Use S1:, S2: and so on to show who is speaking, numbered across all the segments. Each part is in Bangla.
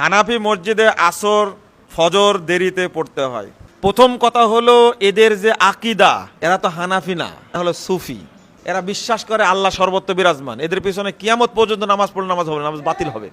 S1: হানাফি মসজিদে আসর, ফজর দেরিতে পড়তে হয়। প্রথম কথা হলো এদের যে আকিদা, এরা তো হানাফি না হলো সুফি। এরা বিশ্বাস করে আল্লাহ সর্বত্র বিরাজমান। এদের পিছনে কিয়ামত পর্যন্ত নামাজ পড়লে নামাজ হবে নামাজ বাতিল হবে।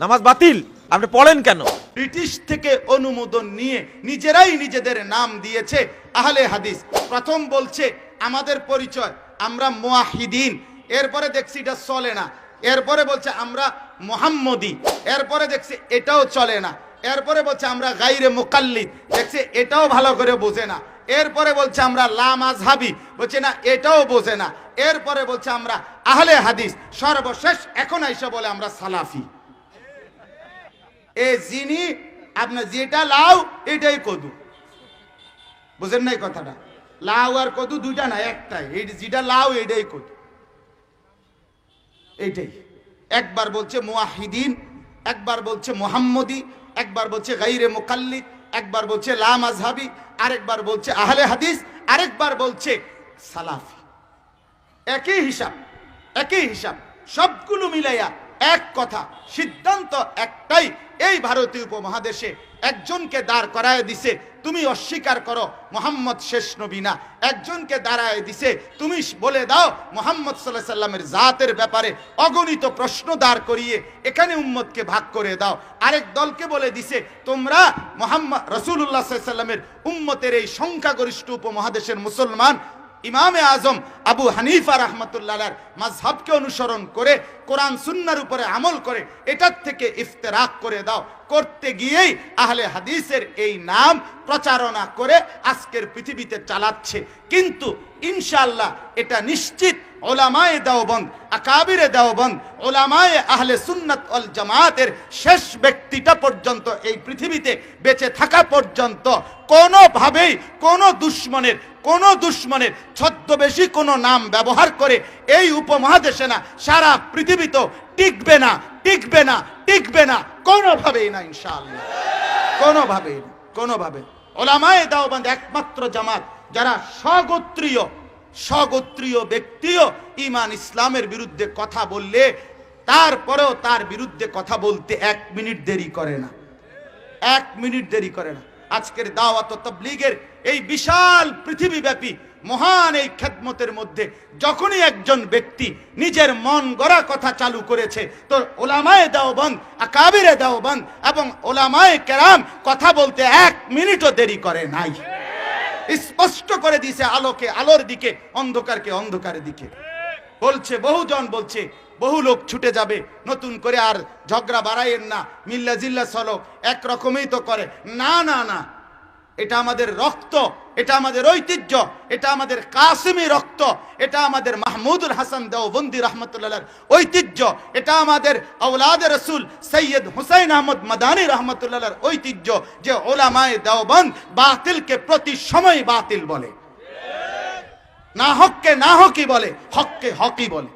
S1: নামাজ বাতিল? আপনি পড়েন কেন?
S2: ব্রিটিশ থেকে অনুমোদন নিয়ে নিজেরাই নিজেদের নাম দিয়েছে আহলে হাদিস। প্রথম বলছে, আমাদের পরিচয়, আমরা মোয়াহিদিন। এরপরে দেখছি এটা চলে না। এরপরে বলছে আমরা মোহাম্মদী। এরপরে দেখছি এটাও চলে না। এরপরে বলছে আমরা গাইরে মুকাল্লিদ। দেখছি এটাও ভালো করে বোঝে না। এরপরে বলছে আমরা লামাজহাবি বলছে না, এটাও বোঝে না। এরপরে বলছে আমরা আহলে হাদিস। সর্বশেষ এখন আইসা বলে আমরা সালাফি। এ যিনি আপনার যেটা লাউ এটাই কদু। বুঝেন নাই কথাটা? লাউ আর কদু দুইটা না, একটাই। যেটা লাউ এটাই কদু। এইটাই। একবার বলছে মুয়াহিদিন, একবার বলছে মোহাম্মদি, একবার বলছে গাইরে মুকাল্লিদ, একবার বলছে লা মাযহাবি, আরেকবার বলছে আহলে হাদিস, আরেকবার বলছে সালাফি। একই হিসাব একই হিসাব, সবগুলো মিলাইয়া এক কথা, সিদ্ধান্ত একটাই, এই ভারতীয় উপমহাদেশে একজনকে দাঁড় করায় দিছে, তুমি অস্বীকার করো, মোহাম্মদ শেষ নবী না। একজনকে দাঁড়ায় দিছে, তুমি বলে দাও, মোহাম্মদ সাল্লাহ সাল্লামের জাতের ব্যাপারে অগণিত প্রশ্ন দাঁড় করিয়ে এখানে উম্মতকে ভাগ করে দাও। আরেক দলকে বলে দিছে, তোমরা মোহাম্মদ রসুল্লাহ সাল্লামের উম্মতের এই সংখ্যাগরিষ্ঠ উপমহাদেশের মুসলমান ইমামে আজম আবু হানিফা রহমতুল্লাহ মাঝহাবকে অনুসরণ করে কোরআন সুন্নার উপরে আমল করে এটার থেকে ইফতেরাক করে দাও। করতে গিয়েই আহলে হাদিসের এই নাম প্রচারণা করে আজকের পৃথিবীতে চালাচ্ছে। কিন্তু ইনশাল্লাহ এটা নিশ্চিত ওলামায়ে দেওবন্দ, আকাবিরে দেওবন্দ, ওলামায়ে আহলে সুন্নাত অল জামাতের শেষ ব্যক্তিটা পর্যন্ত এই পৃথিবীতে বেঁচে থাকা পর্যন্ত কোনোভাবেই কোনো দুশ্মনের কোনো দুশ্মনের ছদ্মবেশী কোনো নাম ব্যবহার করে এই উপমহাদেশে না, সারা পৃথিবীতেও টিকবে না টিকবে না টিকবে না, কোনোভাবেই না ইনশাআল্লাহ। কোনোভাবেই না, কোনোভাবে। ওলামায়ে দাওবন্দ একমাত্র জামাত যারা স্বগোত্রীয় স্বগোত্রীয় ব্যক্তিও ইমান ইসলামের বিরুদ্ধে কথা বললে, তারপরেও তার বিরুদ্ধে কথা বলতে এক মিনিট দেরি করে না। এক মিনিট দেরি করে না। আজকের দাওয়াত তবলিগের এই বিশাল পৃথিবীব্যাপী মহান এই খেদমতের মধ্যে যখনই একজন ব্যক্তি নিজের মন গড়া কথা চালু করেছে, তো ওলামায়ে দেওবন্দ, আকাবিরে দেওবন্দ এবং ওলামায়ে কেরাম কথা বলতে এক মিনিটও দেরি করে নাই। স্পষ্ট করে দিছে আলোকে, আলোর দিকে, অন্ধকারকে, অন্ধকারের দিকে। বলছে, বহুজন বলছে, বহু লোক ছুটে যাবে, নতুন করে আর ঝগড়া বাড়াইয়ের না, মিল্লা জিল্লা চলো একরকমেই তো করে। না না না, এটা আমাদের রক্ত। এটা আমাদের ঐতিহ্য, এটা আমাদের কাসিমি রক্ত, এটা আমাদের মাহমুদুল হাসান দেওবন্দি রহমতুল্লাহ ঐতিহ্য, এটা আমাদের আউলাদ রসুল সৈয়দ হুসাইন আহমদ মাদানী রহমতুল্লাহর ঐতিহ্য যে ওলামায় দেওবন্দ বাতিলকে প্রতি সময় বাতিল বলে। না হককে না হকি বলে, হককে হকি বলে।